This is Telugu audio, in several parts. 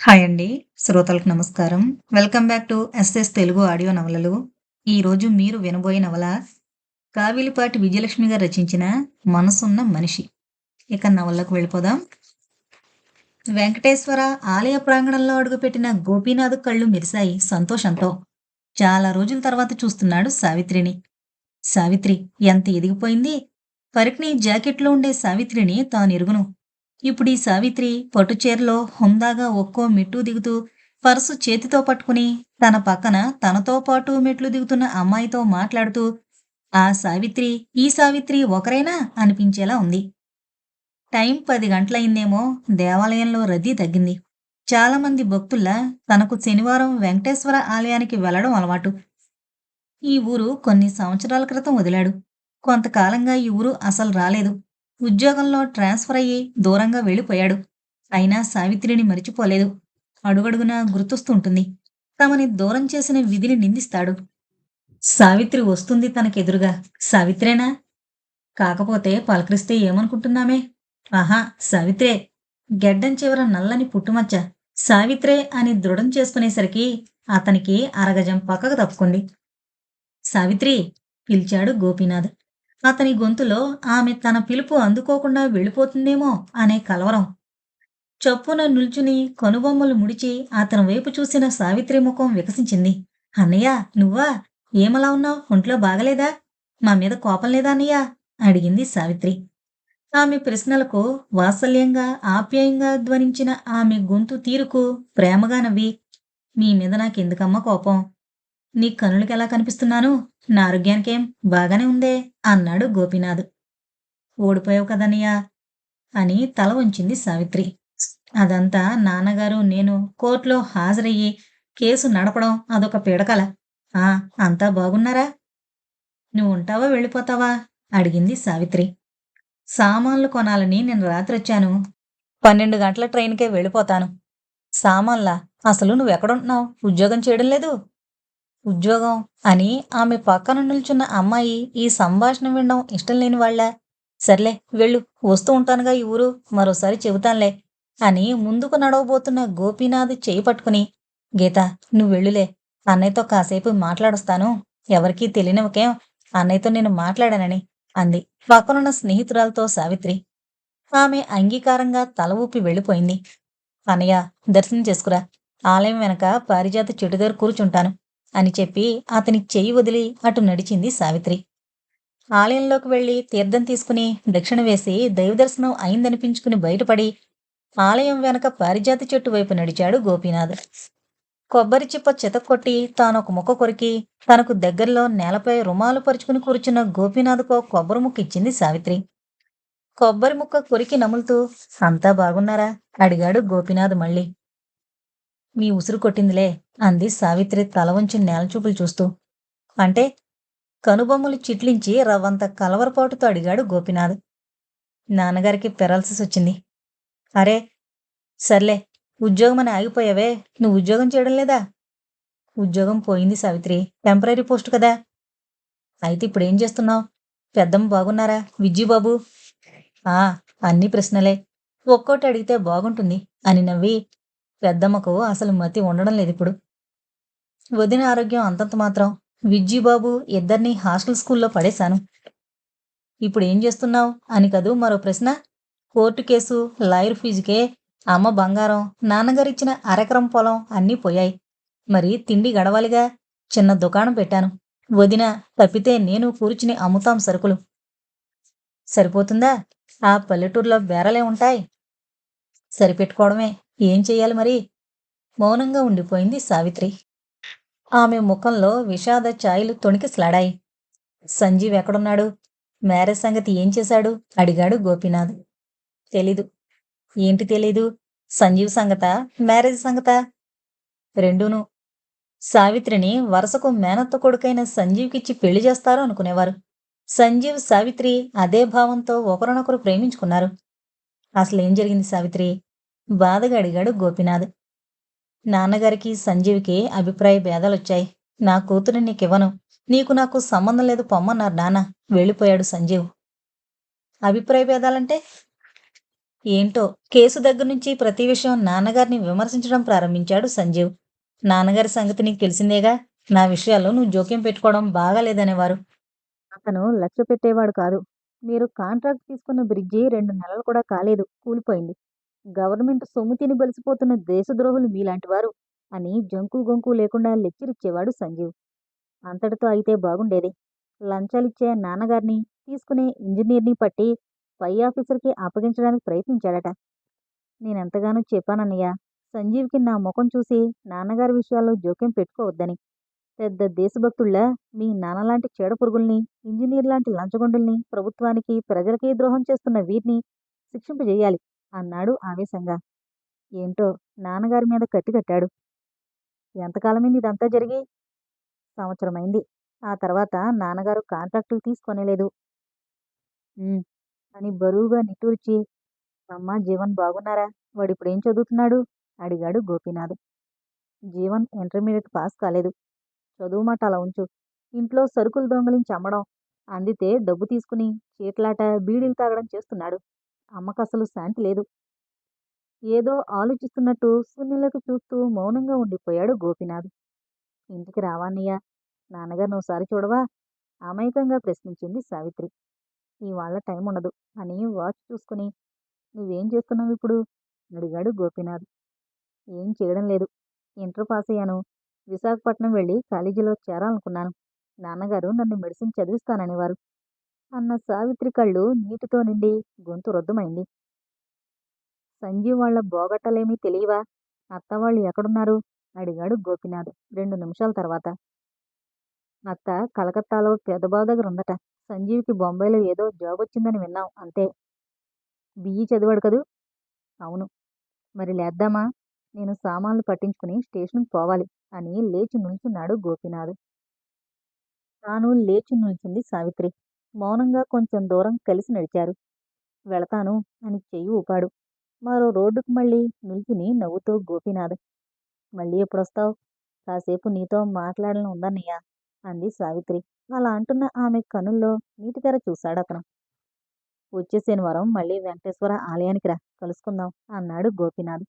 హాయ్ అండి. శ్రోతలకు నమస్కారం. Welcome back to SS Telugu audio నవలలు. ఈరోజు మీరు వినబోయే నవల కావిలిపాటి విజయలక్ష్మి గారు రచించిన 'మనసున్న మనిషి'. ఇక నవలకు వెళ్ళిపోదాం. వెంకటేశ్వర ఆలయ ప్రాంగణంలో అడుగుపెట్టిన గోపీనాథ్ కళ్ళు మెరిశాయి సంతోషంతో. చాలా రోజుల తర్వాత చూస్తున్నాడు సావిత్రిని. సావిత్రి ఎంత ఎదిగిపోయింది. పరిక్ని జాకెట్లో ఉండే సావిత్రిని తాను ఎరుగును ఇప్పుడు ఈ సావిత్రి పట్టుచీరలో హుందాగా ఒక్కో మెట్టు దిగుతూ పర్సు చేతితో పట్టుకుని తన పక్కన తనతో పాటు మెట్లు దిగుతున్న అమ్మాయితో మాట్లాడుతూ ఆ సావిత్రి ఈ సావిత్రి ఒకరైనా అనిపించేలా ఉంది. టైం పది గంటలయిందేమో దేవాలయంలో రద్దీ తగ్గింది. చాలామంది భక్తుల్లా తనకు శనివారం వెంకటేశ్వర ఆలయానికి వెళ్ళడం అలవాటు. ఈ ఊరు కొన్ని సంవత్సరాల క్రితం వదిలాడు. కొంతకాలంగా ఈ ఊరు అసలు రాలేదు. ఉద్యోగంలో ట్రాన్స్ఫర్ అయ్యి దూరంగా వెళ్ళిపోయాడు. అయినా సావిత్రిని మరిచిపోలేదు. అడుగడుగునా గుర్తొస్తుంటుంది. తమని దూరం చేసిన విధిని నిందిస్తాడు. సావిత్రి వస్తుంది తనకెదురుగా. సావిత్రేనా? కాకపోతే పలకరిస్తే ఏమనుకుంటున్నామే? ఆహా సావిత్రే. గెడ్డం చివర నల్లని పుట్టుమచ్చ. సావిత్రే అని దృఢం చేసుకునేసరికి అతనికి అరగజం పక్కకు తప్పుకుంది. సావిత్రి పిలిచాడు గోపీనాథ్. అతని గొంతులో ఆమె తన పిలుపు అందుకోకుండా వెళ్ళిపోతుందేమో అనే కలవరం. చప్పున నిల్చుని కనుబొమ్మలు ముడిచి అతని వైపు చూసిన సావిత్రి ముఖం వికసించింది. అన్నయ్య నువ్వా? ఏమలా ఉన్నావు ఒంట్లో బాగలేదా? మా మీద కోపం లేదా అన్నయ్య? అడిగింది సావిత్రి. ఆమె ప్రశ్నలకు వాత్సల్యంగా ఆప్యాయంగా ధ్వనించిన ఆమె గొంతు తీరుకు ప్రేమగా నవ్వి మీ మీద నాకెందుకమ్మా కోపం? నీ కనులకెలా కనిపిస్తున్నాను? నా ఆరోగ్యానికేం బాగానే ఉందే అన్నాడు గోపీనాథ్. ఓడిపోయావు కదన్నయ్య అని తల ఉంచింది సావిత్రి. అదంతా నాన్నగారు నేను కోర్టులో హాజరయ్యి కేసు నడపడం అదొక పీడకల. ఆ అంతా బాగున్నారా? నువ్వు ఉంటావా వెళ్ళిపోతావా? అడిగింది సావిత్రి. సామాన్లు కొనాలని నేను రాత్రి వచ్చాను పన్నెండు గంటల ట్రైన్కే వెళ్ళిపోతాను. సామాన్లా? అసలు నువ్వెక్కడుంటున్నావు ఉద్యోగం చేయడం లేదు? ఉద్యోగం అని ఆమె పక్కన నిల్చున్న అమ్మాయి ఈ సంభాషణ వినడం ఇష్టం లేని వాళ్ళ. సర్లే వెళ్ళు వస్తూ ఉంటానుగా ఈ ఊరు మరోసారి చెబుతాన్లే అని ముందుకు నడవబోతున్న గోపీనాథ్ చేయి పట్టుకుని గీత నువ్వు వెళ్ళులే అన్నయ్యతో కాసేపు మాట్లాడొస్తాను ఎవరికీ తెలియనివకేం అన్నయ్యతో నేను మాట్లాడానని అంది. పక్కనున్న స్నేహితురాలతో సావిత్రి. ఆమె అంగీకారంగా తల ఊపి వెళ్ళిపోయింది. అన్నయ్య దర్శనం చేసుకురా. ఆలయం వెనక పారిజాత చెట్టు దగ్గర కూర్చుంటాను. అని చెప్పి అతని చెయ్యి వదిలి అటు నడిచింది సావిత్రి. ఆలయంలోకి వెళ్ళి తీర్థం తీసుకుని దక్షిణ వేసి దైవదర్శనం అయిందనిపించుకుని బయటపడి ఆలయం వెనక పారిజాత చెట్టు వైపు నడిచాడు గోపీనాథ్. కొబ్బరి చిప్ప చితక్కొట్టి తానొక ముక్క కొరికి తనకు దగ్గరలో నేలపై రుమాలు పరుచుకుని కూర్చున్న గోపీనాథ్కో కొబ్బరి ముక్క ఇచ్చింది సావిత్రి. కొబ్బరి ముక్క కొరికి నములుతూ అంతా బాగున్నారా? అడిగాడు గోపీనాథ్ మళ్ళీ. మీ ఉసురు కొట్టిందిలే అంది సావిత్రి తల వంచి నేలచూపులు చూస్తూ. అంటే కనుబొమ్మలు చిట్లించి రవ్వంత కలవరపాటుతో అడిగాడు గోపినాథ్. నాన్నగారికి పెరాలసిస్ వచ్చింది. అరే సర్లే ఉద్యోగం అని ఆగిపోయావే నువ్వు ఉద్యోగం చేయడం లేదా? ఉద్యోగం పోయింది సావిత్రి టెంపరీ పోస్ట్ కదా? అయితే ఇప్పుడేం చేస్తున్నావు? పెద్దమ్మ బాగున్నారా? విజ్జిబాబు ఆ అన్ని ప్రశ్నలే. ఒక్కోటి అడిగితే బాగుంటుంది అని నవ్వి పెద్దమ్మకు అసలు మతి ఉండడం లేదు ఇప్పుడు. వదిన ఆరోగ్యం అంతంత మాత్రం విజ్జీబాబు ఇద్దరిని హాస్టల్ స్కూల్లో పడేశాను. ఇప్పుడు ఏం చేస్తున్నావు? అని కదూ మరో ప్రశ్న. కోర్టు కేసు లాయర్ ఫీజుకే అమ్మ బంగారం నాన్నగారిచ్చిన అరెకరం పొలం అన్నీ పోయాయి. మరి తిండి గడవాలిగా? చిన్న దుకాణం పెట్టాను. వదిన తప్పితే నేను కూర్చుని అమ్ముతాం సరుకులు. సరిపోతుందా? ఆ పల్లెటూరులో బేరలే ఉంటాయి. సరిపెట్టుకోవడమే. ఏం చెయ్యాలి మరి? మౌనంగా ఉండిపోయింది సావిత్రి. ఆమె ముఖంలో విషాద ఛాయలు తొణికిసలాడాయి. సంజీవ్ ఎక్కడున్నాడు? మ్యారేజ్ సంగతి ఏం చేశాడు? అడిగాడు గోపీనాథ్. తెలీదు. ఏంటి తెలీదు? సంజీవ్ సంగత? మ్యారేజ్ సంగత? రెండూను. సావిత్రిని వరుసకు మేనత్త కొడుకైన సంజీవ్కిచ్చి పెళ్ళి చేస్తారు అనుకునేవారు. సంజీవ్ సావిత్రి అదే భావంతో ఒకరినొకరు ప్రేమించుకున్నారు. అసలేం జరిగింది సావిత్రి? బాధగా అడిగాడు గోపినాథ్. నాన్నగారికి సంజీవ్కి అభిప్రాయ భేదాలొచ్చాయి. నా కూతురు నీకివ్వను. నీకు నాకు సంబంధం లేదు పొమ్మన్నారు నాన్న. వెళ్ళిపోయాడు సంజీవ్. అభిప్రాయ భేదాలంటే? ఏంటో? కేసు దగ్గర నుంచి ప్రతి విషయం నాన్నగారిని విమర్శించడం ప్రారంభించాడు సంజీవ్. నాన్నగారి సంగతి నీకు తెలిసిందేగా? నా విషయాల్లో నువ్వు జోక్యం పెట్టుకోవడం బాగాలేదనేవారు. అతను లక్ష్య పెట్టేవాడు కాదు. మీరు కాంట్రాక్ట్ తీసుకున్న బ్రిడ్జి రెండు నెలలు కూడా కాలేదు. కూలిపోయింది. గవర్నమెంట్ సొమ్ము తిని బలిసిపోతున్న దేశద్రోహులు మీలాంటి వారు అని జంకు గొంకు లేకుండా లెక్చరిచ్చేవాడు సంజీవ్. అంతటితో అయితే బాగుండేది. లంచాలిచ్చే నాన్నగారిని తీసుకునే ఇంజనీర్ని పట్టి పై ఆఫీసర్కి అప్పగించడానికి ప్రయత్నించాడట. నేనెంతగానో చెప్పానన్నయ్య సంజీవ్కి నా ముఖం చూసి నాన్నగారి విషయాల్లో జోక్యం పెట్టుకోవద్దని. పెద్ద దేశభక్తుళ్ళ మీ నాన్నలాంటి చీడ పురుగుల్ని ఇంజనీర్ లాంటి లంచగొండుల్ని ప్రభుత్వానికి ప్రజలకి ద్రోహం చేస్తున్న వీరిని శిక్షింపజేయాలి. అన్నాడు ఆవేశంగా. ఏంటో నాన్నగారి మీద కట్టి కట్టాడు. ఎంతకాలమైంది ఇదంతా జరిగి? సంవత్సరమైంది. ఆ తర్వాత నాన్నగారు కాంట్రాక్టులు తీసుకొనేలేదు. అని బరువుగా నిట్టూర్చి అమ్మ జీవన్ బాగున్నారా? వాడు ఇప్పుడు ఏం చదువుతున్నాడు? అడిగాడు గోపీనాథ్. జీవన్ ఇంటర్మీడియట్ పాస్ కాలేదు. చదువు మాట అలా ఉంచు. ఇంట్లో సరుకులు దొంగలించి అమ్మడం. అందితే డబ్బు తీసుకుని చీట్లాట బీడీలు తాగడం చేస్తున్నాడు. అమ్మకు అసలు శాంతి లేదు. ఏదో ఆలోచిస్తున్నట్టు సునీలకు చూస్తూ మౌనంగా ఉండిపోయాడు గోపినాథ్. ఇంటికి రావాన్నయ్య నాన్నగారిని ఒకసారి చూడవా? అమాయకంగా ప్రశ్నించింది సావిత్రి. ఇవాళ టైం ఉండదు అని వాచ్ చూసుకుని నువ్వేం చేస్తున్నావు ఇప్పుడు? అడిగాడు గోపినాథ్. ఏం చేయడం లేదు ఇంటర్ పాస్ అయ్యాను. విశాఖపట్నం వెళ్ళి కాలేజీలో చేరాలనుకున్నాను. నాన్నగారు నన్ను మెడిసిన్ చదివిస్తాననేవారు. అన్న సావిత్రి కళ్ళు నీటితో నిండి గొంతు రొద్దుమైంది. సంజీవ్ వాళ్ళ బోగట్టలేమీ తెలియవా? అత్త వాళ్ళు ఎక్కడున్నారు? అడిగాడు గోపినాథ్ రెండు నిమిషాల తర్వాత. అత్త కలకత్తాలో పెదబాబు దగ్గర ఉందట సంజీవ్కి బొంబాయిలో ఏదో జాబ్ వచ్చిందని విన్నాం అంతే. బిఈ చదివాడు కదూ? అవును. మరి లేద్దామా? నేను సామాన్లు పట్టించుకుని స్టేషన్కి పోవాలి అని లేచి నిల్చున్నాడు గోపినాథ్. తాను లేచి నిల్చుంది సావిత్రి. మౌనంగా కొంచెం దూరం కలిసి నడిచారు. వెళతాను అని చెయ్యి ఊపాడు. మరో రోడ్డుకు మళ్ళీ నిల్చుని నవ్వుతూ గోపీనాథ్ మళ్ళీ ఎప్పుడొస్తావు? కాసేపు నీతో మాట్లాడాలని ఉందన్నయ్య అంది సావిత్రి. అలా అంటున్న ఆమె కనుల్లో నీటి తెర చూశాడు అతను. వచ్చే శనివారం మళ్ళీ వెంకటేశ్వర ఆలయానికి రా కలుసుకుందాం అన్నాడు గోపీనాథ్.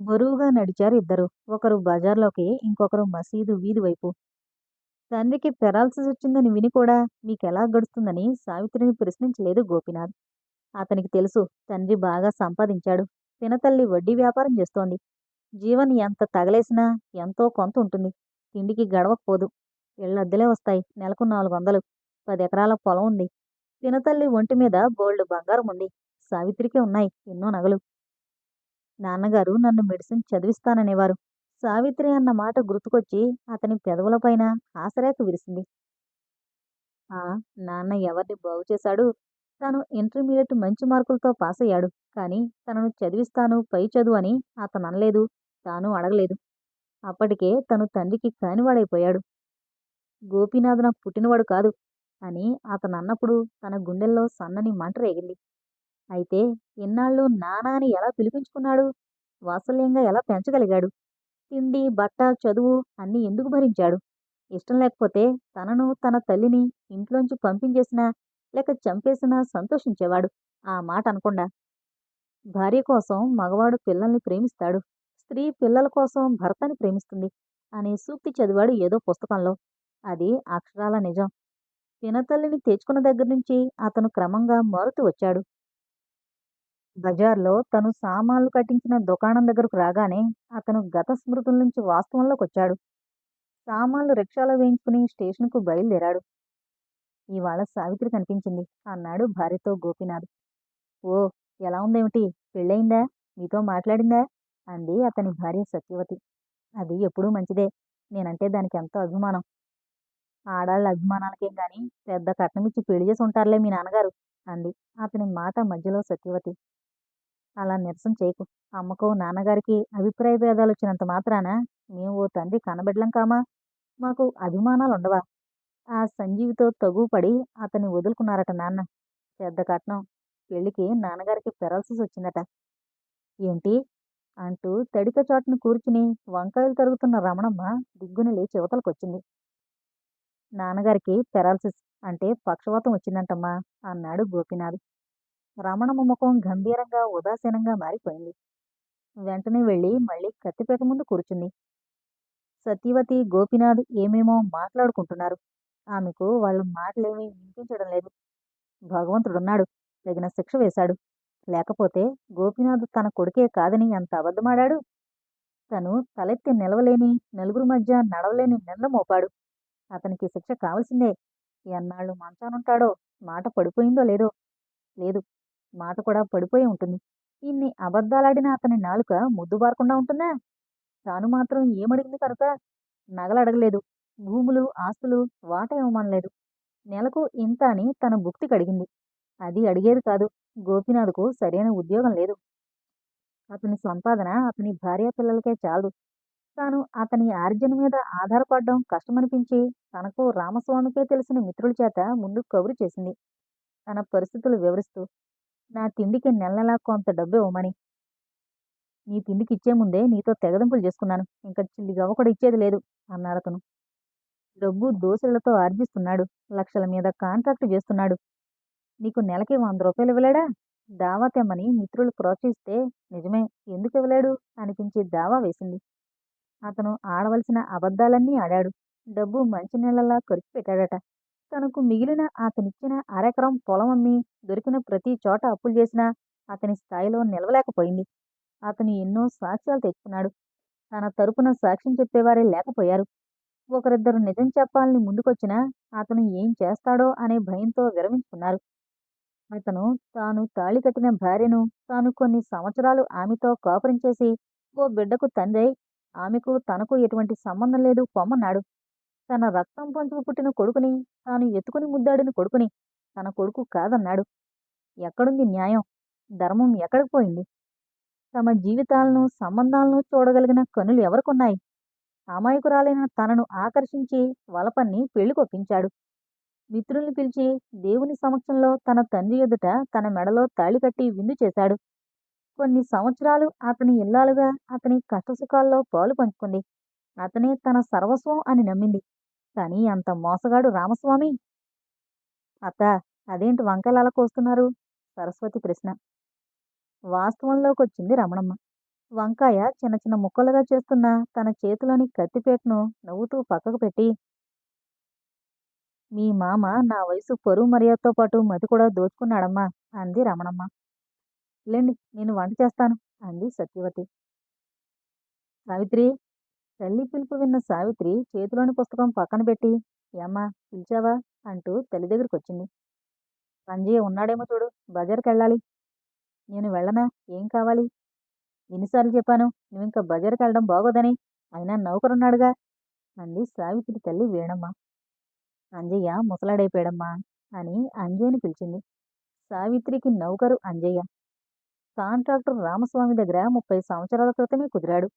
బరువుగా నడిచారు ఇద్దరు. ఒకరు బజార్లోకి ఇంకొకరు మసీదు వీధి వైపు. తండ్రికి పెరాల్సిస్ వచ్చిందని విని కూడా మీకెలా గడుస్తుందని సావిత్రిని ప్రశ్నించలేదు గోపినాథ్. అతనికి తెలుసు తండ్రి బాగా సంపాదించాడు. తినతల్లి వడ్డీ వ్యాపారం చేస్తోంది. జీవన్ ఎంత తగలేసినా ఎంతో కొంత ఉంటుంది. తిండికి గడవకపోదు ఇళ్ళద్దెలే వస్తాయి. నెలకు నాలుగు వందలు పది ఎకరాల పొలం ఉంది. తినతల్లి ఒంటి మీద బోల్డ్ బంగారం ఉంది. సావిత్రికి ఉన్నాయి ఎన్నో నగలు. నాన్నగారు నన్ను మెడిసిన్ చదివిస్తాననేవారు. సావిత్రి అన్న మాట గుర్తుకొచ్చి అతని పెదవులపైన ఆశరేఖ విరిసింది. ఆ నాన్న ఎవరిని బాగు చేశాడు? తాను ఇంటర్మీడియట్ మంచి మార్కులతో పాస్ అయ్యాడు. కానీ తనను చదివిస్తాను పై చదువు అని అతను అనలేదు. తాను అడగలేదు. అప్పటికే తను తండ్రికి కానివాడైపోయాడు. గోపీనాథ్ నాకు పుట్టినవాడు కాదు అని అతను అన్నప్పుడు తన గుండెల్లో సన్నని మంట రేగింది. అయితే ఇన్నాళ్ళు నానా అని ఎలా పిలిపించుకున్నాడు? వాత్సల్యంగా ఎలా పెంచగలిగాడు? తిండి బట్ట చదువు అన్నీ ఎందుకు భరించాడు? ఇష్టం లేకపోతే తనను తన తల్లిని ఇంట్లోంచి పంపించేసినా లేక చంపేసినా సంతోషించేవాడు ఆ మాట అనకుండా. భార్య కోసం మగవాడు పిల్లల్ని ప్రేమిస్తాడు. స్త్రీ పిల్లల కోసం భర్తని ప్రేమిస్తుంది అనే సూక్తి చదివాడు ఏదో పుస్తకంలో. అది అక్షరాల నిజం. పినతల్లిని తెచ్చుకున్న దగ్గర నుంచి అతను క్రమంగా మారుతూ వచ్చాడు. బజార్లో తను సామాన్లు కట్టించిన దుకాణం దగ్గరకు రాగానే అతను గత స్మృతుల నుంచి వాస్తవంలోకి వచ్చాడు సామాన్లు రిక్షాలో వేయించుకుని స్టేషన్కు బయలుదేరాడు. ఇవాళ సావిత్రి కనిపించింది అన్నాడు భార్యతో గోపినాథ్. ఓ ఎలా ఉందేమిటి? పెళ్ళయిందా? మీతో మాట్లాడిందా? అంది అతని భార్య సత్యవతి. అది ఎప్పుడూ మంచిదే. నేనంటే దానికి ఎంతో అభిమానం. ఆడాళ్ళ అభిమానాలకేం గాని పెద్ద కట్నమిచ్చి పెళ్ళి చేసి ఉంటారులే మీ నాన్నగారు అంది అతని మాట మధ్యలో సత్యవతి. అలా నిరసన చేయకు. అమ్మకు నాన్నగారికి అభిప్రాయ భేదాలు వచ్చినంత మాత్రాన మేము ఓ తండ్రి కనబెడలం కామా? మాకు అభిమానాలు ఉండవా ఆ సంజీవితో తగుపడి అతన్ని వదులుకున్నారట నాన్న. పెద్ద కట్నం. పెళ్ళికి నాన్నగారికి పెరాల్సిస్ వచ్చిందట. ఏంటి? అంటూ తడిక చాటును కూర్చుని వంకాయలు తరుగుతున్న రమణమ్మ దిగ్గున లేచి వచ్చింది నాన్నగారికి పెరాల్సిస్ అంటే పక్షవాతం వచ్చిందంటమ్మా అన్నాడు గోపినాథ్. రమణమ్మ ముఖం గంభీరంగా ఉదాసీనంగా మారిపోయింది. వెంటనే వెళ్ళి మళ్ళీ కత్తిపేట ముందు కూర్చుంది. సత్యవతి గోపినాథ్ ఏమేమో మాట్లాడుకుంటున్నారు. ఆమెకు వాళ్ళ మాటలేమీ వినిపించడం లేదు. భగవంతుడున్నాడు. తగిన శిక్ష వేశాడు. లేకపోతే గోపినాథ్ తన కొడుకే కాదని ఎంత అబద్ధమాడాడు? తను తలెత్తి నిలవలేని నలుగురు మధ్య నడవలేని నింద మోపాడు. అతనికి శిక్ష కావలసిందే. ఎన్నాళ్ళు మంచానుంటాడో మాట పడిపోయిందో లేదో. లేదు. మాట కూడా పడిపోయి ఉంటుంది. ఇన్ని అబద్ధాలాడిన అతని నాలుక ముద్దు బారకుండా ఉంటుందా? తాను మాత్రం ఏమడిగింది కనుక? నగలు అడగలేదు. భూములు ఆస్తులు వాట ఇవ్వమనలేదు. నెలకు ఇంత అని తన భుక్తి కడిగింది అది అడిగేది కాదు. గోపినాథ్కు సరైన ఉద్యోగం లేదు. అతని సంపాదన అతని భార్య పిల్లలకే చాలదు. తాను అతని ఆర్జన మీద ఆధారపడడం కష్టమనిపించి తనకు రామస్వామికే తెలిసిన మిత్రుల చేత ముందు కబురు చేసింది. తన పరిస్థితులు వివరిస్తూ నా తిండికి నెల కొంత డబ్బు ఇవ్వమని నీ తిండికి ఇచ్చే ముందే నీతో తెగదింపులు చేసుకున్నాను. ఇంకా చిల్లి గవ్వ కూడా ఇచ్చేది లేదు అన్నారు అతను. డబ్బు దోశలతో ఆర్జిస్తున్నాడు. లక్షల మీద కాంట్రాక్ట్ చేస్తున్నాడు. నీకు నెలకి వంద రూపాయలు ఇవ్వలేడా? దావా తెమ్మని మిత్రులు ప్రోత్సహిస్తే నిజమే. ఎందుకు ఇవ్వలేడు? అనిపించి దావా వేసింది. అతను ఆడవలసిన అబద్ధాలన్నీ ఆడాడు. డబ్బు మంచి నెలలా ఖర్చు పెట్టాడట తనకు మిగిలిన అతనిచ్చిన అరెకరం పొలం అమ్మి దొరికిన ప్రతి చోట అప్పులు చేసినా అతని స్థాయిలో నిలవలేకపోయింది. అతను ఎన్నో సాక్ష్యాలు తెచ్చుకున్నాడు. తన తరపున సాక్ష్యం చెప్పేవారే లేకపోయారు. ఒకరిద్దరు నిజం చెప్పాలని ముందుకొచ్చినా అతను ఏం చేస్తాడో అనే భయంతో విరమించుకున్నారు. అతను తాను తాళి కట్టిన భార్యను తాను కొన్ని సంవత్సరాలు ఆమెతో కాపురం చేసి ఓ బిడ్డకు తండ్రి ఆమెకు తనకు ఎటువంటి సంబంధం లేదు పొమ్మన్నాడు. తన రక్తం పంచుకు పుట్టిన కొడుకుని తాను ఎత్తుకుని ముద్దాడిన కొడుకుని తన కొడుకు కాదన్నాడు. ఎక్కడుంది న్యాయం? ధర్మం ఎక్కడికి పోయింది? తమ జీవితాలను సంబంధాలను చూడగలిగిన కనులు ఎవరికున్నాయి? అమాయకురాలైన తనను ఆకర్షించి వలపన్ని పెళ్ళికొప్పించాడు మిత్రుల్ని పిలిచి దేవుని సమక్షంలో తన తండ్రి ఎదుట తన మెడలో తాళి కట్టి విందు చేశాడు. కొన్ని సంవత్సరాలు అతని ఇల్లాలుగా అతని కష్టసుఖాల్లో పాలు పంచుకుంది. అతనే తన సర్వస్వం అని నమ్మింది. కానీ అంత మోసగాడు రామస్వామి. అత్త అదేంటి వంకాయలు అలా కోస్తున్నారు? సరస్వతి ప్రశ్న. వాస్తవంలోకి వచ్చింది రమణమ్మ. వంకాయ చిన్న చిన్న ముక్కలుగా చేస్తున్న తన చేతిలోని కత్తిపేటను నవ్వుతూ పక్కకు పెట్టి మీ మామ నా వయసు పరువు మర్యాదతో పాటు మతి కూడా దోచుకున్నాడమ్మా అంది రమణమ్మ. లేండి నేను వంట చేస్తాను అంది సత్యవతి. సావిత్రి తల్లి పిలుపు విన్న సావిత్రి చేతిలోని పుస్తకం పక్కన పెట్టి ఏమ్మా పిలిచావా? అంటూ తల్లి దగ్గరికి వచ్చింది సంజయ్ ఉన్నాడేమో చూడు బజార్కి వెళ్ళాలి నేను వెళ్ళనా? ఏం కావాలి? ఎన్నిసార్లు చెప్పాను నువ్వు ఇంకా బజార్కి వెళ్ళడం బాగోదని అయినా నౌకరున్నాడుగా? అంది సావిత్రి తల్లి వేణమ్మ. అంజయ్య ముసలాడైపోయాడమ్మా అని అంజయ్యని పిలిచింది. సావిత్రికి నౌకరు అంజయ్య. కాంట్రాక్టర్ రామస్వామి దగ్గర ముప్పై సంవత్సరాల క్రితమే కుదిరాడు.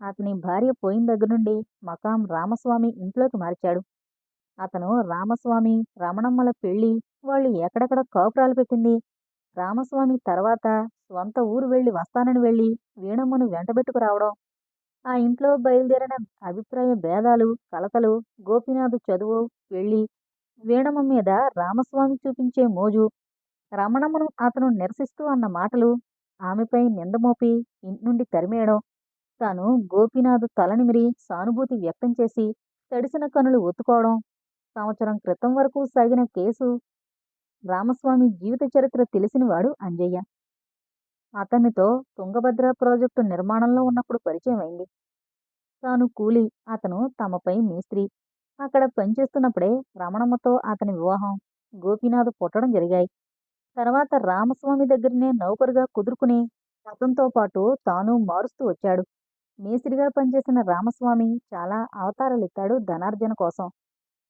అతని భార్య పోయిన దగ్గర నుండి మకాం రామస్వామి ఇంట్లోకి మార్చాడు. అతను రామస్వామి రమణమ్మల పెళ్ళి వాళ్ళు ఎక్కడెక్కడ కాపురాలు పెట్టింది? రామస్వామి తర్వాత స్వంత ఊరు వెళ్ళి వస్తానని వెళ్ళి వీణమ్మను వెంటబెట్టుకురావడం ఆ ఇంట్లో బయలుదేరిన అభిప్రాయ భేదాలు కలతలు గోపీనాథ్ చదువు వెళ్ళి వీణమ్మ మీద రామస్వామి చూపించే మోజు రమణమ్మను అతను నిరసిస్తూ అన్న మాటలు ఆమెపై నిందమోపి ఇంటి నుండి తరిమేయడం తాను గోపీనాథ్ తలనిమిరి సానుభూతి వ్యక్తం చేసి తడిసిన కనులు ఒత్తుకోవడం సంవత్సరం క్రితం వరకు సాగిన కేసు రామస్వామి జీవిత చరిత్ర తెలిసినవాడు అంజయ్య. అతనితో తుంగభద్ర ప్రాజెక్టు నిర్మాణంలో ఉన్నప్పుడు పరిచయం అయింది. తాను కూలి అతను తమపై మేస్త్రి. అక్కడ పనిచేస్తున్నప్పుడే రమణమ్మతో అతని వివాహం గోపీనాథ్ పుట్టడం జరిగాయి. తర్వాత రామస్వామి దగ్గరనే నౌకరుగా కుదురుకుని అతనితో పాటు తాను మారుస్తూ వచ్చాడు. మేస్త్రిగా పనిచేసిన రామస్వామి చాలా అవతారాలెత్తాడు ధనార్జన కోసం.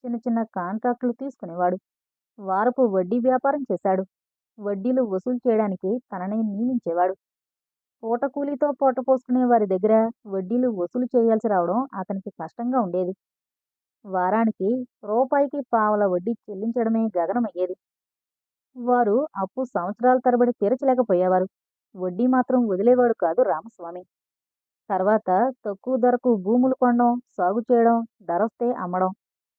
చిన్న చిన్న కాంట్రాక్టులు తీసుకునేవాడు. వారపు వడ్డీ వ్యాపారం చేశాడు. వడ్డీలు వసూలు చేయడానికి తననే నియమించేవాడు. పూట కూలీతో పూట పోసుకునే వారి దగ్గర వడ్డీలు వసూలు చేయాల్సి రావడం అతనికి కష్టంగా ఉండేది. వారానికి రూపాయికి పావల వడ్డీ చెల్లించడమే గగనమయ్యేది. వారు అప్పు సంవత్సరాల తరబడి తీర్చలేకపోయేవారు. వడ్డీ మాత్రం వదిలేవాడు కాదు రామస్వామి. తర్వాత తక్కువ ధరకు భూములు కొనడం సాగు చేయడం ధరొస్తే అమ్మడం.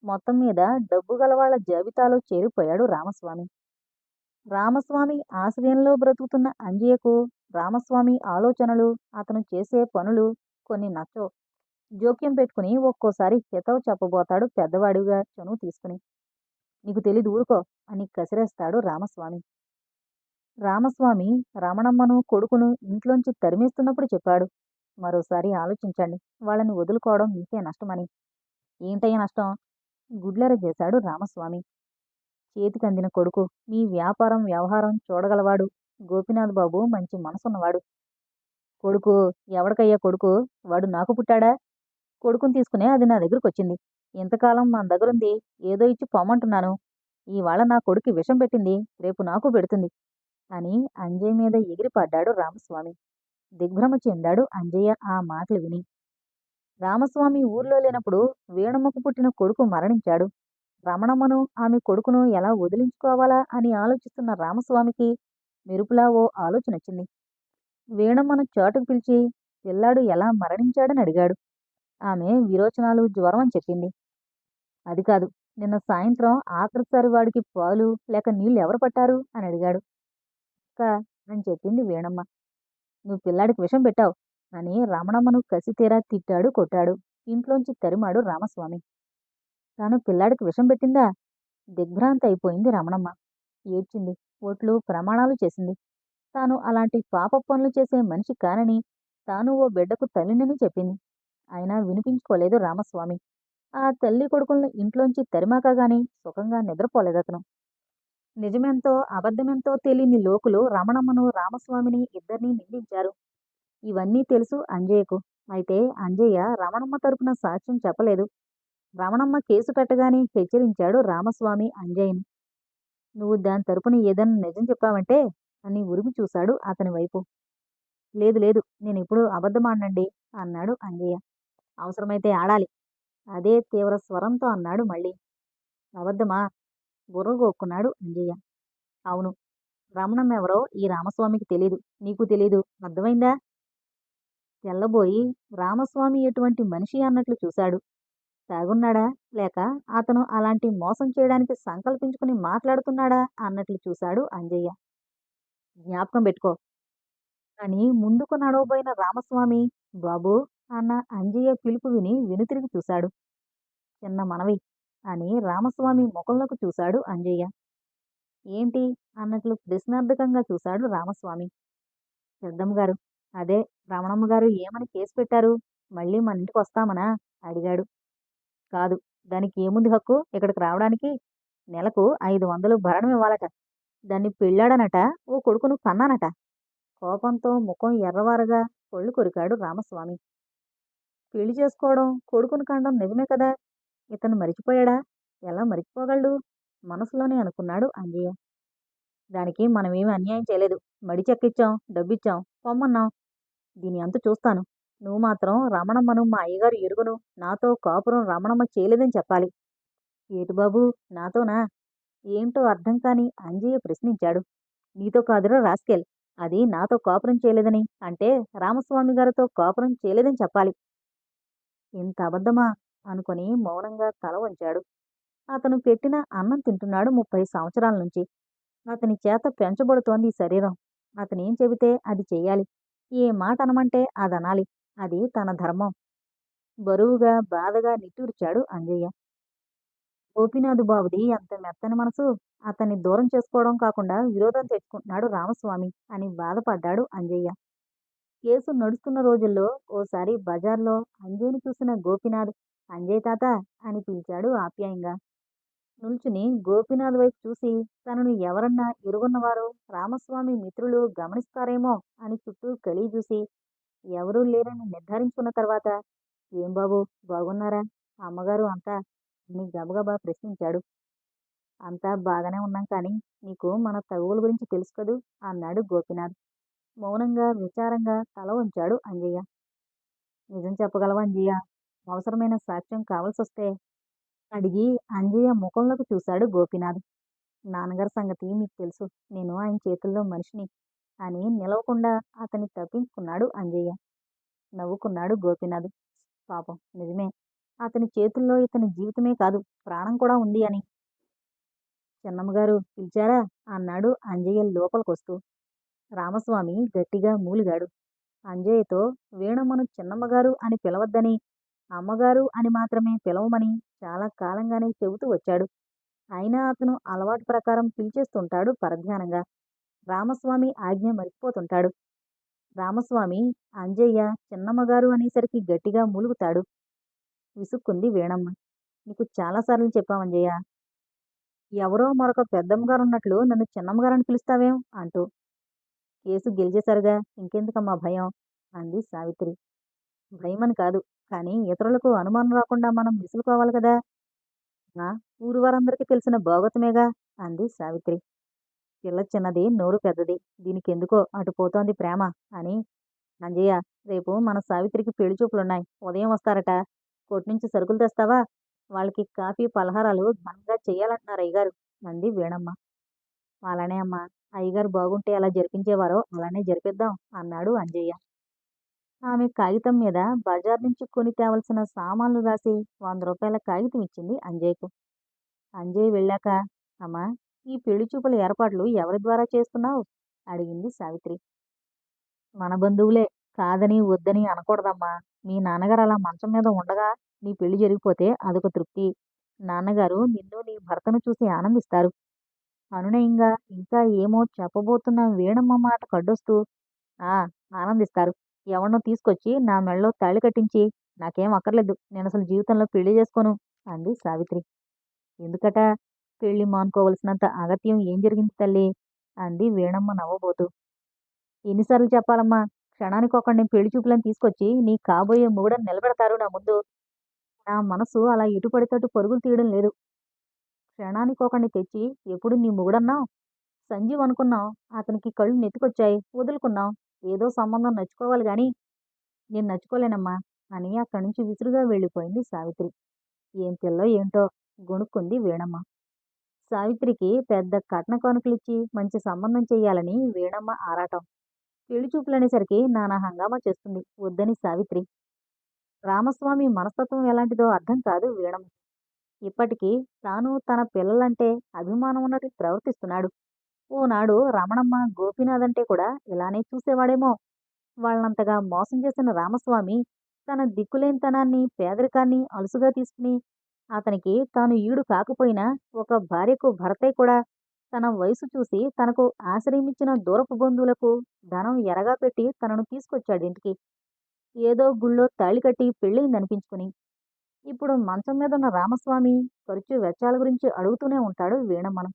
మొత్తం మీద డబ్బు గల వాళ్ళ జాబితాలో చేరిపోయాడు రామస్వామి. రామస్వామి ఆశ్రయంలో బ్రతుకుతున్న అంజయ్యకు రామస్వామి ఆలోచనలు అతను చేసే పనులు కొన్ని నచ్చవు. జోక్యం పెట్టుకుని ఒక్కోసారి హితవు చెప్పబోతాడు పెద్దవాడిగా చనువు తీసుకుని. నీకు తెలీదు ఊరుకో అని కసిరేస్తాడు రామస్వామి. రామస్వామి రమణమ్మను కొడుకును ఇంట్లోంచి తరిమేస్తున్నప్పుడు చెప్పాడు. మరోసారి ఆలోచించండి. వాళ్ళని వదులుకోవడం మీకే నష్టమని. ఏంటయ్య నష్టం? గుడ్లెర చేశాడు రామస్వామి. చేతికి అందిన కొడుకు. మీ వ్యాపారం వ్యవహారం చూడగలవాడు. గోపినాథ్ బాబు మంచి మనసున్నవాడు. కొడుకు ఎవడికయ్యా కొడుకు? వాడు నాకు పుట్టాడా? కొడుకుని తీసుకునే అది నా దగ్గరకు వచ్చింది ఇంతకాలం మన దగ్గరుంది. ఏదో ఇచ్చి పొమ్మంటున్నాను. ఇవాళ నా కొడుకు విషం పెట్టింది. రేపు నాకు పెడుతుంది. అని అంజయ్ మీద ఎగిరిపడ్డాడు రామస్వామి. దిగ్భ్రమ చెందాడు అంజయ్య ఆ మాటలు విని. రామస్వామి ఊర్లో లేనప్పుడు వేణమ్మకు పుట్టిన కొడుకు మరణించాడు. రమణమ్మను ఆమె కొడుకును ఎలా వదిలించుకోవాలా అని ఆలోచిస్తున్న రామస్వామికి మెరుపులా ఓ ఆలోచన వచ్చింది. వేణమ్మను చోటుకు పిలిచి పిల్లాడు ఎలా మరణించాడని అడిగాడు. ఆమె విరోచనాలు జ్వరం అని చెప్పింది. అది కాదు నిన్న సాయంత్రం ఆఖరిసారి వాడికి పాలు లేక నీళ్ళు ఎవరు పట్టారు? అని అడిగాడు. అక్క అని చెప్పింది వేణమ్మ. నువ్వు పిల్లాడికి విషం పెట్టావు. అని రమణమ్మను కసితీరా తిట్టాడు కొట్టాడు. ఇంట్లోంచి తరిమాడు రామస్వామి. తాను పిల్లాడికి విషం పెట్టిందా? దిగ్భ్రాంతి అయిపోయింది రమణమ్మ. ఏడ్చింది. ఓట్లు ప్రమాణాలు చేసింది. తాను అలాంటి పాప పనులు చేసే మనిషి కానని తాను ఓ బిడ్డకు తల్లినని చెప్పింది. అయినా వినిపించుకోలేదు రామస్వామి. ఆ తల్లి కొడుకులను ఇంట్లోంచి తరిమాక గాని సుఖంగా నిద్రపోలేదతను. నిజమెంతో అబద్ధమెంతో తెలియని లోకులు రమణమ్మను రామస్వామిని ఇద్దరినీ నిందించారు. ఇవన్నీ తెలుసు అంజయ్యకు. అయితే అంజయ్య రమణమ్మ తరపున సాక్ష్యం చెప్పలేదు. రమణమ్మ కేసు పెట్టగానే హెచ్చరించాడు రామస్వామి అంజయ్యని. నువ్వు దాని తరపున ఏదన్నా నిజం చెప్పావంటే అని ఉరిమి చూశాడు అతని వైపు. లేదు లేదు నేను ఇప్పుడు అబద్ధమాడండి అన్నాడు అంజయ్య. అవసరమైతే ఆడాలి. అదే తీవ్ర స్వరంతో అన్నాడు మళ్ళీ. అబద్ధమా? బుర్రగోక్కున్నాడు అంజయ్య. అవును రమణం ఎవరో ఈ రామస్వామికి తెలీదు. నీకు తెలీదు. అర్థమైందా? తెల్లబోయి రామస్వామి ఎటువంటి మనిషి అన్నట్లు చూశాడు. తాగున్నాడా లేక అతను అలాంటి మోసం చేయడానికి సంకల్పించుకుని మాట్లాడుతున్నాడా అన్నట్లు చూశాడు అంజయ్య. జ్ఞాపకం పెట్టుకో. అని ముందుకు నడవబోయిన రామస్వామి బాబు అన్న అంజయ్య పిలుపు విని వెనుతిరిగి చూశాడు. చిన్న మనవి. అని రామస్వామి ముఖంలోకి చూశాడు అంజయ్య. ఏంటి? అన్నట్లు ప్రశ్నార్థకంగా చూశాడు రామస్వామి. పెద్దమ్మగారు అదే రమణమ్మ గారు ఏమని కేసు పెట్టారు? మళ్ళీ మన ఇంటికి వస్తామనా? అడిగాడు. కాదు దానికి ఏముంది హక్కు? ఇక్కడికి రావడానికి నెలకు ఐదు వందలు భరణం ఇవ్వాలట. దాన్ని పెళ్ళాడనట ఓ కొడుకును కన్నానట. కోపంతో ముఖం ఎర్రవారగా కొళ్ళు కొరికాడు రామస్వామి. పెళ్ళి చేసుకోవడం కొడుకును కండం నిజమే కదా? ఇతను మరిచిపోయాడా? ఎలా మరిచిపోగలడు? మనసులోనే అనుకున్నాడు అంజయ్య. దానికి మనమేమి అన్యాయం చేయలేదు. మడి చెక్కిచ్చాం డబ్బిచ్చాం పొమ్మన్నాం. దీని అంత చూస్తాను. నువ్వు మాత్రం రమణమ్మను మా అయ్యగారు ఎరుగును నాతో కాపురం రమణమ్మ చేయలేదని చెప్పాలి. ఏటు బాబు నాతోనా? ఏంటో అర్థం కాని అంజయ్య ప్రశ్నించాడు. నీతో కాదురా రాస్కెల్. అది నాతో కాపురం చేయలేదని అంటే రామస్వామి గారితో కాపురం చేయలేదని చెప్పాలి. ఇంత అబద్ధమా? అనుకుని మౌనంగా తల వంచాడు. అతను పెట్టిన అన్నం తింటున్నాడు ముప్పై సంవత్సరాల నుంచి. అతని చేత పెంచబడుతోంది ఈ శరీరం. అతనేం చెబితే అది చెయ్యాలి. ఏ మాట అనమంటే అది అనాలి అది తన ధర్మం. బరువుగా బాధగా నిట్టూర్చాడు అంజయ్య. గోపినాథ్ బాబుది ఎంత మెత్తని మనసు. అతన్ని దూరం చేసుకోవడం కాకుండా విరోధం తెచ్చుకుంటున్నాడు రామస్వామి అని బాధపడ్డాడు అంజయ్య. కేసు నడుస్తున్న రోజుల్లో ఓసారి బజార్లో అంజయ్ని చూసిన గోపినాథ్ అంజయ్ తాత అని పిలిచాడు ఆప్యాయంగా. నిల్చుని గోపినాథ్ వైపు చూసి తనను ఎవరన్నా ఎరుగున్నవారు రామస్వామి మిత్రులు గమనిస్తారేమో అని చుట్టూ కలి చూసి ఎవరూ లేరని నిర్ధారించుకున్న తర్వాత ఏం బాబు బాగున్నారా? అమ్మగారు అంతా అని గబగబా ప్రశ్నించాడు. అంతా బాగానే ఉన్నాం కానీ నీకు మన తగువుల గురించి తెలుసు కదూ అన్నాడు గోపినాథ్. మౌనంగా విచారంగా తల వంచాడు అంజయ్య. నిజం చెప్పగలవా అంజయ్య? అవసరమైన సాక్ష్యం కావాల్సొస్తే అడిగి అంజయ్య ముఖంలోకి చూశాడు గోపినాథ్. నాన్నగారి సంగతి మీకు తెలుసు. నేను ఆయన చేతుల్లో మనిషిని అని నిలవకుండా అతన్ని తప్పించుకున్నాడు అంజయ్య. నవ్వుకున్నాడు గోపినాథ్. పాపం నిజమే. అతని చేతుల్లో ఇతని జీవితమే కాదు ప్రాణం కూడా ఉంది అని. చిన్నమ్మగారు పిలిచారా? అన్నాడు అంజయ్య లోపలికొస్తూ. రామస్వామి గట్టిగా మూలిగాడు. అంజయ్యతో వేణమ్మను చిన్నమ్మగారు అని పిలవద్దని అమ్మగారు అని మాత్రమే పిలవమని చాలా కాలంగానే చెబుతూ వచ్చాడు. అయినా అతను అలవాటు ప్రకారం పిలిచేస్తుంటాడు పరధ్యానంగా. రామస్వామి ఆజ్ఞ మరిచిపోతుంటాడు. రామస్వామి అంజయ్య చిన్నమ్మగారు అనేసరికి గట్టిగా మూలుగుతాడు. విసుక్కుంది వేణమ్మ. నీకు చాలాసార్లు చెప్పాం అంజయ్య. ఎవరో మరొక పెద్దమ్మగారు ఉన్నట్లు నన్ను చిన్నమ్మగారని పిలుస్తావేం? అంటూ కేసు గెలిచేశారుగా. ఇంకెందుకమ్మా భయం? అంది సావిత్రి. భయమని కాదు. కానీ ఇతరులకు అనుమానం రాకుండా మనం విసులుకోవాలి కదా? ఊరు వారందరికీ తెలిసిన భోగతమేగా అంది సావిత్రి. పిల్ల చిన్నది నోరు పెద్దది. దీనికి ఎందుకో అటు పోతోంది ప్రేమ అని. అంజయ్య రేపు మన సావిత్రికి పెళ్ళి చూపులున్నాయి. ఉదయం వస్తారట. కొట్టు నుంచి సరుకులు తెస్తావా? వాళ్ళకి కాఫీ పలహారాలు ఘనంగా చేయాలంటున్నారు అయ్యగారు. అంది వేణమ్మ. అలానే అమ్మా. అయ్యగారు బాగుంటే ఎలా జరిపించేవారో అలానే జరిపిద్దాం అన్నాడు అంజయ్య. ఆమె కాగితం మీద బజార్ నుంచి కొని తేవలసిన సామాన్లు రాసి వంద రూపాయల కాగితం ఇచ్చింది అంజయ్యకు. అంజయ్ వెళ్ళాక అమ్మా ఈ పెళ్ళి చూపుల ఏర్పాట్లు ఎవరి ద్వారా చేస్తున్నావు? అడిగింది సావిత్రి. మన బంధువులే కాదని వద్దని అనకూడదమ్మా. మీ నాన్నగారు అలా మంచం మీద ఉండగా నీ పెళ్ళి జరిగిపోతే అదొక తృప్తి. నాన్నగారు నిన్ను నీ భర్తను చూసి ఆనందిస్తారు. అనునయంగా ఇంకా ఏమో చెప్పబోతున్న వీణమ్మ మాట కడ్డొస్తూ ఆ ఆనందిస్తారు. ఎవరినో తీసుకొచ్చి నా మెళ్ళో తాళి కట్టించి నాకేం అక్కర్లేదు. నేను అసలు జీవితంలో పెళ్ళి చేసుకోను అంది సావిత్రి. ఎందుకట? పెళ్ళి మానుకోవలసినంత అగత్యం ఏం జరిగింది తల్లి? అంది వీణమ్మ నవ్వబోతూ. ఎన్నిసార్లు చెప్పాలమ్మా? క్షణానికి ఒకడిని పెళ్ళి చూపులను తీసుకొచ్చి నీ కాబోయే మొగుడని నిలబెడతారు నా ముందు. నా మనసు అలా ఇటుపడితటు పరుగులు తీయడం లేదు. క్షణానికి తెచ్చి ఎప్పుడు నీ మొగుడన్నావు సంజీవ్ అనుకున్నాం అతనికి కళ్ళు నెత్తికొచ్చాయి. వదులుకున్నాం ఏదో సంబంధం నచ్చుకోవాలి గాని నేను నచ్చుకోలేనమ్మా అని అక్కడి నుంచి విసురుగా వెళ్ళిపోయింది సావిత్రి. ఏం తెల్లో ఏంటో గొణుక్కుంది వీణమ్మ. సావిత్రికి పెద్ద కట్న కానుకలిచ్చి మంచి సంబంధం చెయ్యాలని వీణమ్మ ఆరాటం. పెళ్ళి చూపులనేసరికి నానా హంగామా చేస్తుంది. వద్దని సావిత్రి. రామస్వామి మనస్తత్వం ఎలాంటిదో అర్థం కాదు వీణమ్మ. ఇప్పటికీ తాను తన పిల్లలంటే అభిమానం ఉన్నట్టు ప్రవర్తిస్తున్నాడు. ఓనాడు రమణమ్మ గోపీనాథ్ అంటే కూడా ఇలానే చూసేవాడేమో. వాళ్ళనంతగా మోసం చేసిన రామస్వామి తన దిక్కులేనితనాన్ని పేదరికాన్ని అలుసుగా తీసుకుని అతనికి తాను ఈడు కాకపోయినా ఒక భార్యకు భర్తే కూడా తన వయసు చూసి తనకు ఆశ్రయమిచ్చిన దూరపు బంధువులకు ధనం ఎరగా పెట్టి తనను తీసుకొచ్చాడు ఇంటికి ఏదో గుళ్ళో తాళి కట్టి పెళ్ళయిందనిపించుకుని ఇప్పుడు మంచం మీద ఉన్న రామస్వామి ఖర్చు వెచ్చాల గురించి అడుగుతూనే ఉంటాడు వీణమ్మను.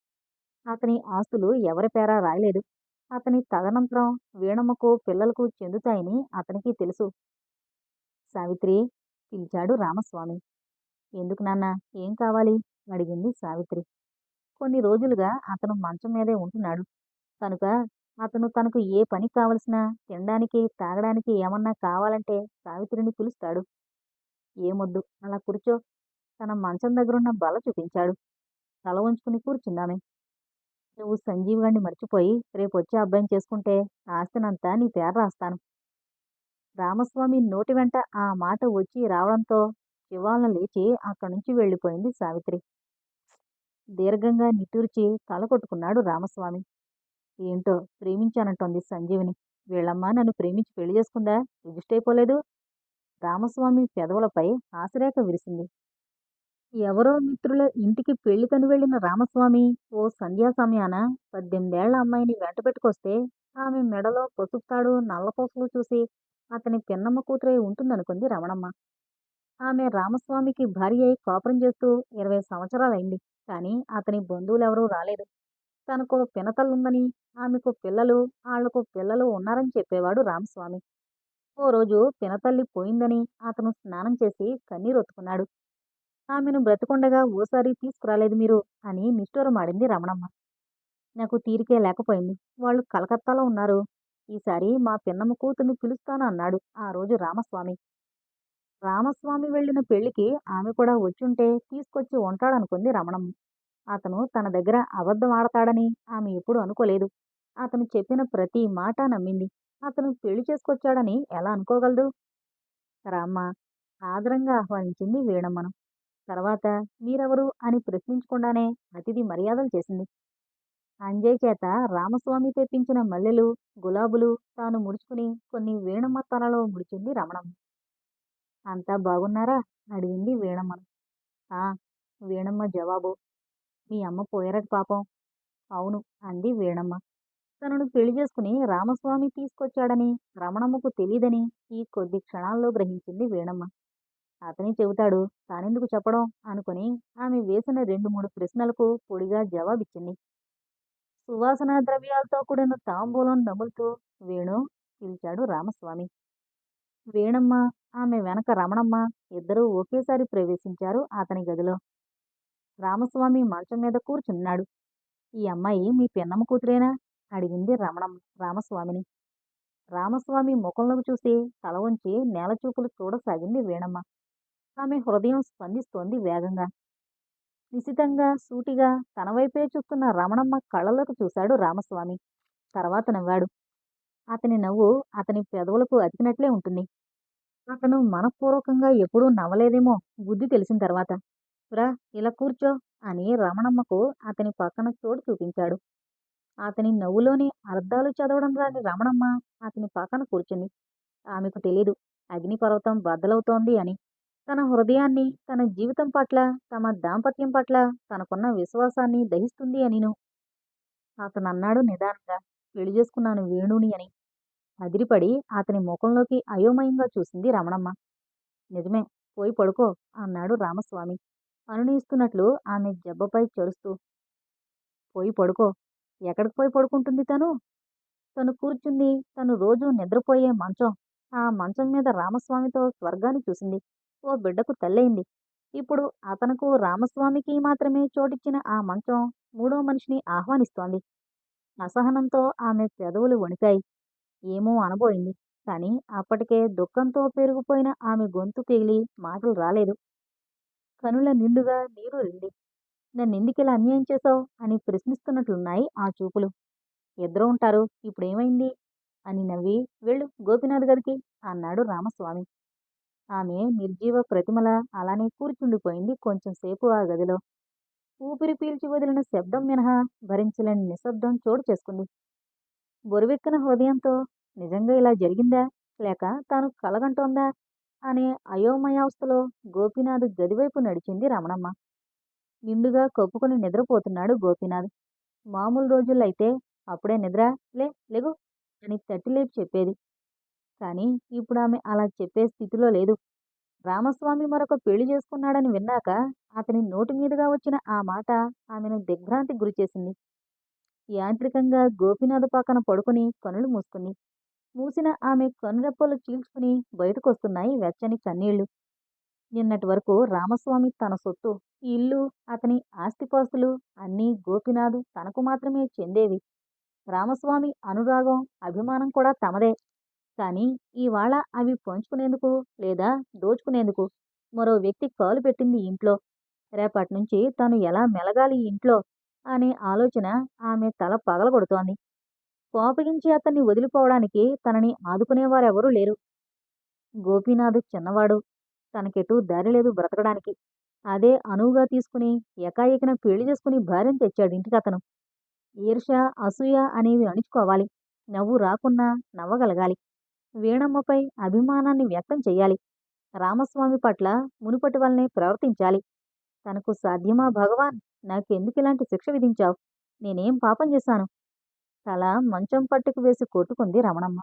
అతని ఆస్తులు ఎవరి పేరా రాయలేదు. అతని తదనంతరం వీణమ్మకు పిల్లలకు చెందుతాయని అతనికి తెలుసు. సావిత్రి పిలిచాడు రామస్వామి. ఎందుకు నాన్న ఏం కావాలి? అడిగింది సావిత్రి. కొన్ని రోజులుగా అతను మంచం మీదే ఉంటున్నాడు. కనుక అతను తనకు ఏ పని కావలసినా తినడానికి తాగడానికి ఏమన్నా కావాలంటే సావిత్రిని పిలుస్తాడు. ఏమొద్దు. అలా కూర్చో. తన మంచం దగ్గరున్న బల చూపించాడు. తల ఉంచుకుని కూర్చుందామె. నువ్వు సంజీవ్ గారిని మర్చిపోయి రేపు వచ్చే అబ్బాయిని చేసుకుంటే ఆస్తినంతా నీ పేరు రాస్తాను. రామస్వామి నోటి వెంట ఆ మాట వచ్చి రావడంతో శివాలను లేచి అక్కడి నుంచి వెళ్ళిపోయింది సావిత్రి. దీర్ఘంగా నిట్టూర్చి తల కొట్టుకున్నాడు రామస్వామి. ఏంటో ప్రేమించానంటోంది సంజీవిని. వీళ్ళమ్మ నన్ను ప్రేమించి పెళ్ళి చేసుకుందా? రిజిస్ట్ అయిపోలేదు. రామస్వామి పెదవులపై ఆశరేఖ విరిసింది. ఎవరో మిత్రుల ఇంటికి పెళ్ళికని వెళ్ళిన రామస్వామి ఓ సంధ్యా సమయాన పద్దెనిమిదేళ్ళ అమ్మాయిని వెంట పెట్టుకొస్తే ఆమె మెడలో పసుపు తాడు నల్లపూసలు చూసి అతని పిన్నమ్మ కూతురై ఉంటుందనుకుంది రమణమ్మ. ఆమె రామస్వామికి భార్య అయి కాపురం చేస్తూ ఇరవై సంవత్సరాలైంది కానీ అతని బంధువులెవరూ రాలేదు. తనకు పినతల్లుందని ఆమెకు పిల్లలు వాళ్ళకు పిల్లలు ఉన్నారని చెప్పేవాడు రామస్వామి. ఓ రోజు పినతల్లి పోయిందని అతను స్నానం చేసి కన్నీరొత్తుకున్నాడు. ఆమెను బ్రతికొండగా ఓసారి తీసుకురాలేదు మీరు అని నిష్ఠూరమాడింది రమణమ్మ. నాకు తీరికే లేకపోయింది. వాళ్ళు కలకత్తాలో ఉన్నారు. ఈసారి మా పిన్నమ్మ కూతుర్ని పిలుస్తాను అన్నాడు ఆ రోజు రామస్వామి. రామస్వామి వెళ్ళిన పెళ్ళికి ఆమె కూడా వచ్చుంటే తీసుకొచ్చి ఉంటాడనుకుంది రమణమ్మ. అతను తన దగ్గర అబద్ధం ఆడతాడని ఆమె ఎప్పుడు అనుకోలేదు. అతను చెప్పిన ప్రతి మాట నమ్మింది. అతను పెళ్ళి చేసుకొచ్చాడని ఎలా అనుకోగలదు రామ్మ ఆదరంగా ఆహ్వానించింది వీణమ్మను తర్వాత మీరెవరు అని ప్రశ్నించకుండానే అతిథి మర్యాదలు చేసింది. అంజయ్ చేత రామస్వామి తెప్పించిన మల్లెలు గులాబులు తాను ముడుచుకుని కొన్ని వేణమ్మ తలలో ముడిచింది రమణమ్మ. అంతా బాగున్నారా? అడిగింది వీణమ్మను. ఆ వీణమ్మ జవాబు. మీ అమ్మ పోయారట పాపం. అవును అంది వీణమ్మ. తనను పెళ్ళి చేసుకుని రామస్వామి తీసుకొచ్చాడని రమణమ్మకు తెలియదని ఈ కొద్ది క్షణాల్లో గ్రహించింది వీణమ్మ. అతని చెబుతాడు తానెందుకు చెప్పడం? అనుకుని ఆమె వేసిన రెండు మూడు ప్రశ్నలకు పొడిగా జవాబిచ్చింది. సువాసన ద్రవ్యాలతో కూడిన తాంబూలం నములుతూ వేణు పిలిచాడు రామస్వామి. వేణమ్మ ఆమె వెనక రమణమ్మ ఇద్దరూ ఒకేసారి ప్రవేశించారు అతని గదిలో. రామస్వామి మంచం మీద కూర్చున్నాడు. ఈ అమ్మాయి మీ పిన్నమ్మ కూతురేనా? అడిగింది రమణమ్మ రామస్వామిని. రామస్వామి ముఖంలోకి చూసి తల వంచి నేలచూపులు చూడసాగింది వీణమ్మ. ఆమె హృదయం స్పందిస్తోంది వేగంగా. నిశితంగా సూటిగా తన వైపే చూస్తున్న రమణమ్మ కళ్ళలోకి చూశాడు రామస్వామి. తర్వాత నవ్వాడు. అతని నవ్వు అతని పెదవులకు అతికినట్లే ఉంటుంది. అతను మనఃపూర్వకంగా ఎప్పుడూ నవ్వలేదేమో బుద్ధి తెలిసిన తర్వాత. రా ఇలా కూర్చో అని రమణమ్మకు అతని పక్కన చోటు చూపించాడు. అతని నవ్వులోని అర్థాలు చదవడం రాని రమణమ్మ అతని పక్కన కూర్చుంది. ఆమెకు తెలియదు అగ్నిపర్వతం బద్దలవుతోంది అని. తన హృదయాన్ని తన జీవితం పట్ల తమ దాంపత్యం పట్ల తనకున్న విశ్వాసాన్ని దహిస్తుంది అనిను. అతను అన్నాడు నిదానంగా. పెళ్ళి చేసుకున్నాను వేణుని అని. అదిరిపడి అతని ముఖంలోకి అయోమయంగా చూసింది రమణమ్మ. నిజమే పోయి పడుకో అన్నాడు రామస్వామి. అనునయిస్తున్నట్లు ఆమె జబ్బపై చరుస్తూ. పోయి పడుకో ఎక్కడికి పోయి పడుకుంటుంది తను? తను కూర్చుంది తను రోజు నిద్రపోయే మంచం. ఆ మంచం మీద రామస్వామితో స్వర్గాన్ని చూసింది. ఓ బిడ్డకు తల్లయింది. ఇప్పుడు అతనకు రామస్వామికి మాత్రమే చోటిచ్చిన ఆ మంచం మూడో మనిషిని ఆహ్వానిస్తోంది. అసహనంతో ఆమె పెదవులు వణికాయి. ఏమో అనబోయింది. కానీ అప్పటికే దుఃఖంతో పెరిగిపోయిన ఆమె గొంతు పెగిలి మాటలు రాలేదు. కనుల నిండుగా నీరు రింది. నన్ను ఎందుకు ఇలా అన్యాయం చేశావు? అని ప్రశ్నిస్తున్నట్లున్నాయి ఆ చూపులు. ఇద్దరు ఉంటారు. ఇప్పుడేమైంది అని నవ్వి వెళ్ళు గోపినాథ్ గదికి అన్నాడు రామస్వామి. ఆమె నిర్జీవ ప్రతిమల అలానే కూర్చుండిపోయింది కొంచెం సేపు ఆ గదిలో. ఊపిరి పీల్చి వదిలిన శబ్దం మినహా భరించలేని నిశ్శబ్దం చోటు చేసుకుంది. బొరువెక్కిన హృదయంతో నిజంగా ఇలా జరిగిందా? లేక తాను కలగంటోందా అనే అయోమయావస్థలో గోపీనాథ్ గదివైపు నడిచింది రమణమ్మ. నిండుగా కప్పుకొని నిద్రపోతున్నాడు గోపీనాథ్. మామూలు రోజులైతే అప్పుడే నిద్ర లే లేగు అని తట్టిలేపి చెప్పేది. కానీ ఇప్పుడు ఆమె అలా చెప్పే స్థితిలో లేదు. రామస్వామి మరొక పెళ్ళి చేసుకున్నాడని విన్నాక అతని నోటి మీదుగా వచ్చిన ఆ మాట ఆమెను దిగ్భ్రాంతికి గురిచేసింది యాంత్రికంగా గోపీనాథ్ పక్కన పడుకుని కనులు మూసుకుంది. మూసిన ఆమె కనురెప్పలు చీల్చుకుని బయటకొస్తున్నాయి వెచ్చని కన్నీళ్ళు. నిన్నటి వరకు రామస్వామి తన సొత్తు ఈ ఇల్లు అతని ఆస్తిపాస్తులు అన్నీ గోపినాథ్ తనకు మాత్రమే చెందేవి. రామస్వామి అనురాగం అభిమానం కూడా తమదే. కానీ ఇవాళ అవి పంచుకునేందుకు లేదా దోచుకునేందుకు మరో వ్యక్తి కాలు పెట్టింది ఇంట్లో. రేపటి నుంచి తను ఎలా మెలగాలి ఇంట్లో అనే ఆలోచన ఆమె తల పగలగొడుతోంది. కోపగించి అతన్ని వదిలిపోవడానికి తనని ఆదుకునేవారెవరూ లేరు. గోపీనాథ్ చిన్నవాడు తనకెటూ దారి లేదు బ్రతకడానికి. అదే అనువుగా తీసుకుని ఎకాఎకిన పెళ్ళి చేసుకుని భార్యను తెచ్చాడు ఇంటికి అతను ఈర్ష అసూయ అనేవి అణుచుకోవాలి నవ్వు రాకున్నా నవ్వగలగాలి. వీణమ్మపై అభిమానాన్ని వ్యక్తం చేయాలి రామస్వామి పట్ల మునుపటి వల్లనే ప్రవర్తించాలి. తనకు సాధ్యమా భగవాన్? నాకెందుకు ఇలాంటి శిక్ష విధించావు? నేనేం పాపం చేశాను? తల మంచం పట్టుకు వేసి కొట్టుకుంది రమణమ్మ.